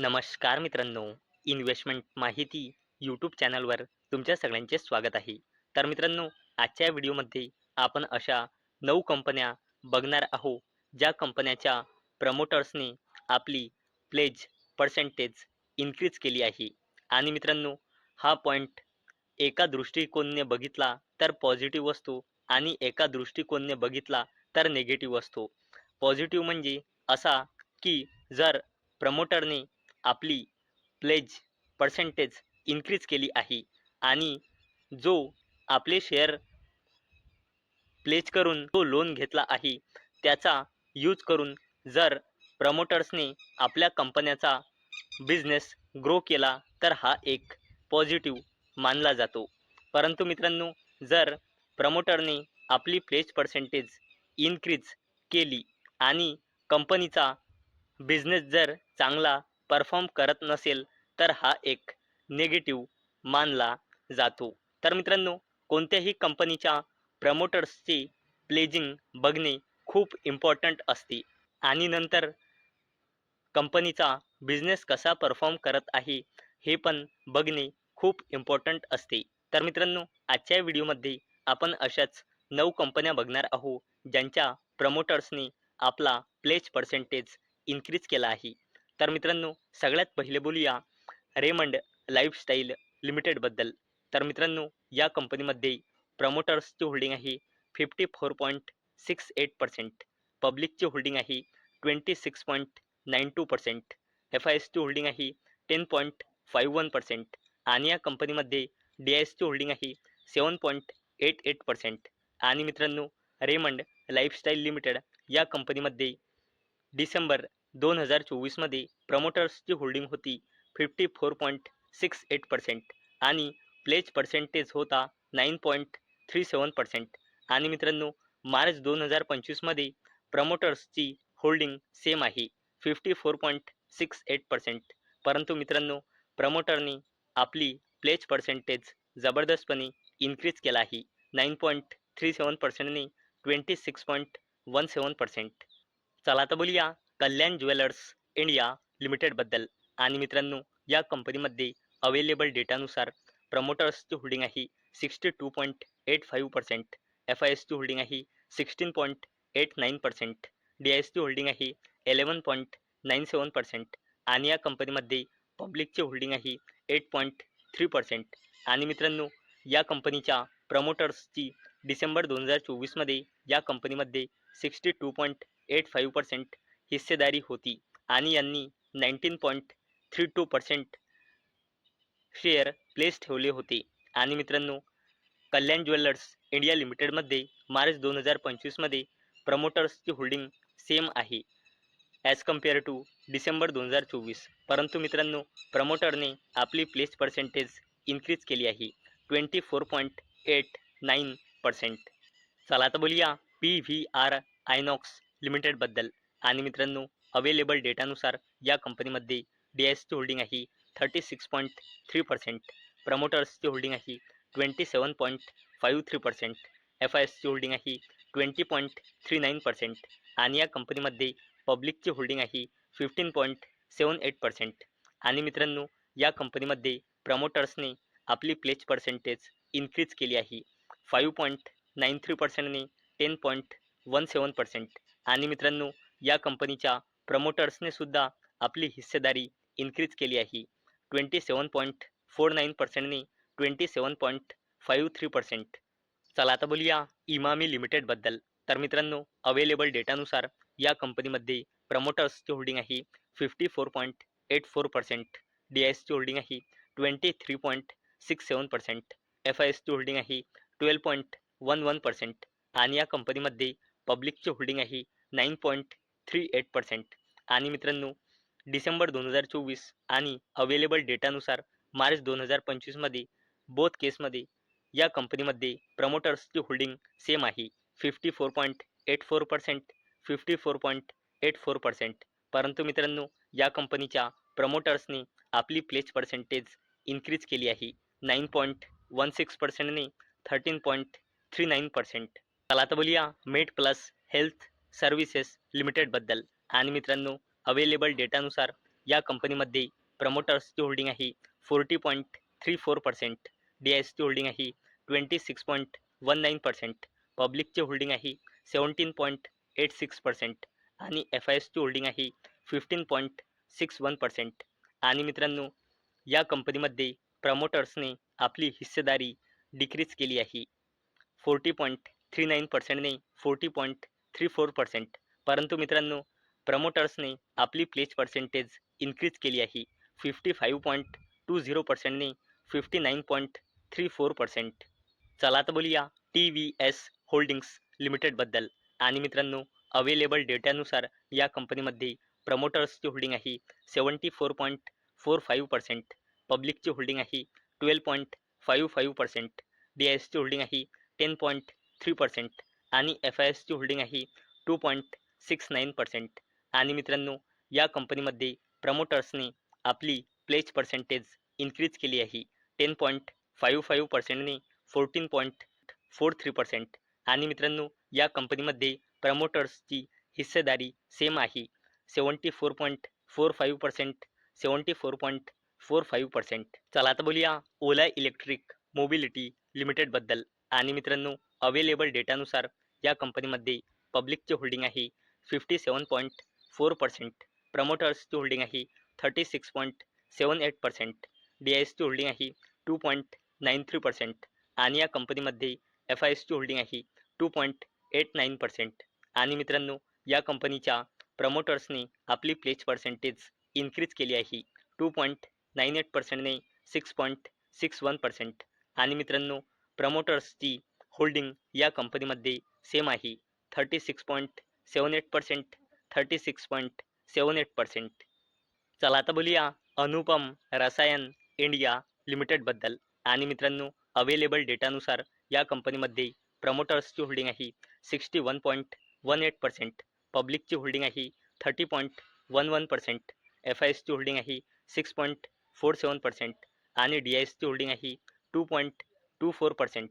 नमस्कार मित्रांनो. इन्व्हेस्टमेंट माहिती यूट्यूब चॅनलवर तुमच्या सगळ्यांचे स्वागत आहे. तर मित्रांनो आजच्या व्हिडिओमध्ये आपण अशा नऊ कंपन्या बघणार आहोत ज्या कंपन्याच्या प्रमोटर्सने आपली प्लेज पर्सेंटेज इन्क्रीज केली आहे. आणि मित्रांनो हा पॉईंट एका दृष्टिकोनने बघितला तर पॉझिटिव्ह असतो आणि एका दृष्टिकोनने बघितला तर निगेटिव्ह असतो. पॉझिटिव्ह म्हणजे असा की जर प्रमोटरने आपली प्लेज पर्सेंटेज इन्क्रीज केली आहे. आणि जो आपले शेअर प्लेज करून तो लोन घेतला आहे त्याचा यूज करून जर प्रमोटर्सने आपल्या कंपन्याचा बिझनेस ग्रो केला तर हा एक पॉझिटिव्ह मानला जातो. परंतु मित्रांनो जर प्रमोटरने आपली प्लेज पर्सेंटेज इन्क्रीज केली आणि कंपनीचा बिझनेस जर चांगला परफॉर्म करत नसेल तर हा एक निगेटिव्ह मानला जातो. तर मित्रांनो कोणत्याही कंपनीच्या प्रमोटर्सची प्लेजिंग बघणे खूप इम्पॉर्टंट असते. आणि नंतर कंपनीचा बिझनेस कसा परफॉर्म करत आहे हे पण बघणे खूप इम्पॉर्टंट असते. तर मित्रांनो आजच्या व्हिडिओमध्ये आपण अशाच नऊ कंपन्या बघणार आहोत ज्यांच्या प्रमोटर्सने आपला प्लेज पर्सेंटेज इन्क्रीज केला आहे. तर मित्रांनो सगळ्यात पहिले बोलूया रेमंड लाईफस्टाईल लिमिटेडबद्दल. तर मित्रांनो या कंपनीमध्ये प्रमोटर्सची होल्डिंग आहे fifty four point six eight percent. पब्लिकची holding आहे twenty six point nine two percent. F I एसची होल्डिंग आहे ten point five one percent. आणि या कंपनीमध्ये डी आय एसची होल्डिंग आहे seven point eight eight percent. आणि मित्रांनो रेमंड लाईफस्टाईल लिमिटेड या कंपनीमध्ये डिसेंबर दोन हजार चोवीसमध्ये प्रमोटर्सची होल्डिंग होती fifty four point six eight percent आणि प्लेज पर्सेंटेज होता nine point three seven percent. आणि मित्रांनो मार्च दोन हजार पंचवीसमध्ये प्रमोटर्सची होल्डिंग सेम आहे fifty four point six eight percent. परंतु मित्रांनो प्रमोटरने आपली प्लेज पर्सेंटेज जबरदस्तपणे इन्क्रीज केला आहे nine point three seven पर्सेंटने twenty six point one seven percent. चला तर बोलूया कल्याण ज्वेलर्स इंडिया लिमिटेडबद्दल. आणि मित्रांनो या कंपनीमध्ये अवेलेबल डेटानुसार प्रमोटर्सची होल्डिंग आहे sixty two point eight five percent F I एसची होल्डिंग आहे sixteen point eight nine percent D I एसची होल्डिंग आहे eleven point nine seven percent आणि या कंपनीमध्ये पब्लिकची होल्डिंग आहे एट पॉईंट थ्री पर्सेंट आणि मित्रांनो या कंपनीच्या प्रमोटर्सची डिसेंबर दोन हजार चोवीसमध्ये या कंपनीमध्ये sixty two point eight five percent हिस्सेदारी होती आणि यांनी nineteen point three two percent share place ठेवले होते. आणि मित्रांनो कल्याण ज्वेलर्स इंडिया लिमिटेडमध्ये मार्च दोन हजार पंचवीसमध्ये प्रमोटर्सची होल्डिंग सेम आहे. ॲज कंपेअर टू डिसेंबर दोन हजार चोवीस. परंतु मित्रांनो प्रमोटरने आपली प्लेस पर्सेंटेज इन्क्रीज केली आहे. Twenty four point eight nine percent चला आता बोलूया पी व्ही आर आयनॉक्स लिमिटेडबद्दल आणि मित्रांनो अवेलेबल डेटानुसार या कंपनीमध्ये डी एसची होल्डिंग आहे thirty six point three percent प्रमोटर्सची holding आहे twenty seven point five three percent F I एसची होल्डिंग आहे twenty point three nine percent आणि या कंपनीमध्ये पब्लिकची होल्डिंग आहे fifteen point seven eight percent आणि मित्रांनो या कंपनीमध्ये प्रमोटर्सने आपली प्लेच पर्सेंटेज इन्क्रीज केली आहे five point nine three पर्सेंटने ten point one seven percent आणि मित्रांनो या कंपनीच्या प्रमोटर्सने सुद्धा आपली हिस्सेदारी इन्क्रीज केली आहे. Twenty seven point four nine पर्सेंटने twenty seven point five three percent चला आता बोलूया इमामी लिमिटेडबद्दल तर मित्रांनो अवेलेबल डेटानुसार या कंपनीमध्ये प्रमोटर्सची होल्डिंग आहे fifty four point eight four percent D I एसची होल्डिंग आहे twenty three point six seven percent F I एसची होल्डिंग आहे twelve point one one percent आणि या कंपनीमध्ये पब्लिकची होल्डिंग आहे nine point three eight percent आणि मित्रांनो डिसेंबर दोन हजार चोवीस आणि अवेलेबल डेटानुसार मार्च दोन हजार पंचवीसमध्ये बोथ केसमध्ये या कंपनीमध्ये प्रमोटर्सची होल्डिंग सेम आहे. Fifty four point eight four percent fifty four point eight four percent परंतु मित्रांनो या कंपनीच्या प्रमोटर्सने आपली प्लेस पर्सेंटेज इन्क्रीज केली आहे. Nine point one six पर्सेंटने thirteen point three nine percent चला आता बोलूया मेड प्लस हेल्थ सर्व्हिसेस लिमिटेडबद्दल. आणि मित्रांनो अवेलेबल डेटानुसार या कंपनीमध्ये प्रमोटर्सची होल्डिंग आहे forty point three four percent D I एसची होल्डिंग आहे twenty six point one nine percent पब्लिकची holding आहे seventeen point eight six percent आणि एफ आय एसची होल्डिंग आहे fifteen point six one percent आणि मित्रांनो या कंपनीमध्ये प्रमोटर्सने आपली हिस्सेदारी डिक्रीज केली आहे. Forty point three nine पर्सेंटने forty point three four percent परंतु मित्रांनो प्रमोटर्सने आपली प्लेज पर्सेंटेज इन्क्रीज केली आहे. Fifty five point two zero पर्सेंटने fifty nine point three four percent चला तर बोलूया टी व्ही एस होल्डिंग्स लिमिटेडबद्दल आणि मित्रांनो अवेलेबल डेटानुसार या कंपनीमध्ये प्रमोटर्सची होल्डिंग आहे seventy four point four five percent पब्लिकची holding आहे twelve point five five percent D I एसची होल्डिंग आहे टेन पॉईंट थ्री पर्सेंट आणि एफ आय एसची होल्डिंग आहे two point six nine percent आणि मित्रांनो या कंपनीमध्ये प्रमोटर्सने आपली प्लेज पर्सेंटेज इन्क्रीज केली आहे. Ten point five five पर्सेंटने fourteen point four three percent आणि मित्रांनो या कंपनीमध्ये प्रमोटर्सची हिस्सेदारी सेम आहे. Seventy four point four five percent seventy four point four five percent चला आता बोलूया ओला इलेक्ट्रिक मोबिलिटी लिमिटेडबद्दल. आणि मित्रांनो अवेलेबल डेटानुसार या कंपनीमध्ये पब्लिकचे होल्डिंग आहे fifty seven point four percent प्रमोटर्सची holding आहे thirty six point seven eight percent D I एसची होल्डिंग आहे two point nine three percent आणि या कंपनीमध्ये एफ आय एसची होल्डिंग आहे two point eight nine percent आणि मित्रांनो या कंपनीच्या प्रमोटर्सने आपली प्लेज पर्सेंटेज इन्क्रीज केली आहे two point nine eight पर्सेंटने six point six one percent आणि मित्रांनो प्रमोटर्सची होल्डिंग या कंपनीमध्ये सेम आहे. Thirty six point seven eight percent thirty six point seven eight percent चला आता बोलूया अनुपम रसायन इंडिया लिमिटेडबद्दल आणि मित्रांनो अवेलेबल डेटानुसार या कंपनीमध्ये प्रमोटर्सची होल्डिंग आहे sixty one point one eight percent पब्लिकची holding आहे thirty point one one percent F I एसची होल्डिंग आहे six point four seven percent आणि डी आय एसची होल्डिंग आहे two point two four percent.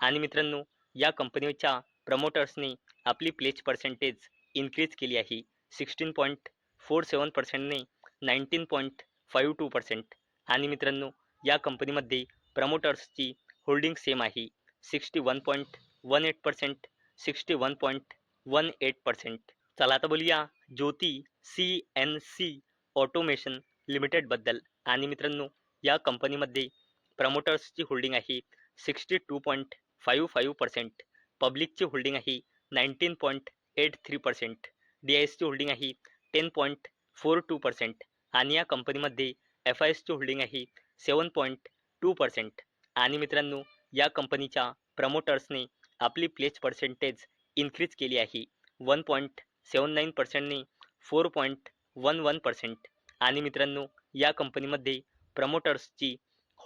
आणि मित्रांनो या कंपनीच्या प्रमोटर्सने आपली प्लेज पर्सेंटेज इन्क्रीज केली आहे. Sixteen point four seven पर्सेंटने nineteen point five two percent. आणि मित्रांनो या कंपनीमध्ये प्रमोटर्सची होल्डिंग सेम आहे. Sixty one point one eight percent sixty one point one eight percent. चला आता बोलूया Jyoti C N C automation लिमिटेडबद्दल. आणि मित्रांनो या कंपनीमध्ये प्रमोटर्सची होल्डिंग आहे sixty two point five five percent पब्लिकची holding आहे nineteen point eight three percent D I एसची होल्डिंग आहे ten point four two percent आणि या कंपनीमध्ये एफ आय एसची होल्डिंग आहे सेवन पॉईंट टू पर्सेंट. आणि मित्रांनो या कंपनीच्या प्रमोटर्सने आपली प्लेस पर्सेंटेज इन्क्रीज केली आहे one point seven nine पर्सेंटने four point one one percent. आणि मित्रांनो या कंपनीमध्ये प्रमोटर्सची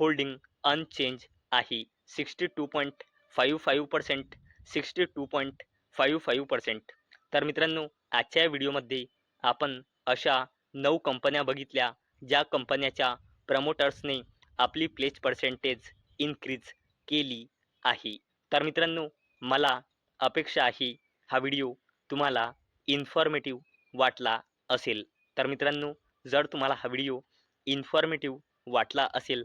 होल्डिंग अनचेंज आहे. Sixty two point five five percent sixty two point five five percent तर मित्रांनो आजच्या व्हिडिओमध्ये आपण अशा नऊ कंपन्या बघितल्या ज्या कंपन्याच्या प्रमोटर्सने आपली प्लेज पर्सेंटेज इन्क्रीज केली आहे. तर मित्रांनो मला अपेक्षा आहे हा व्हिडिओ तुम्हाला इन्फॉर्मेटिव्ह वाटला असेल. तर मित्रांनो जर तुम्हाला हा व्हिडिओ इन्फॉर्मेटिव्ह वाटला असेल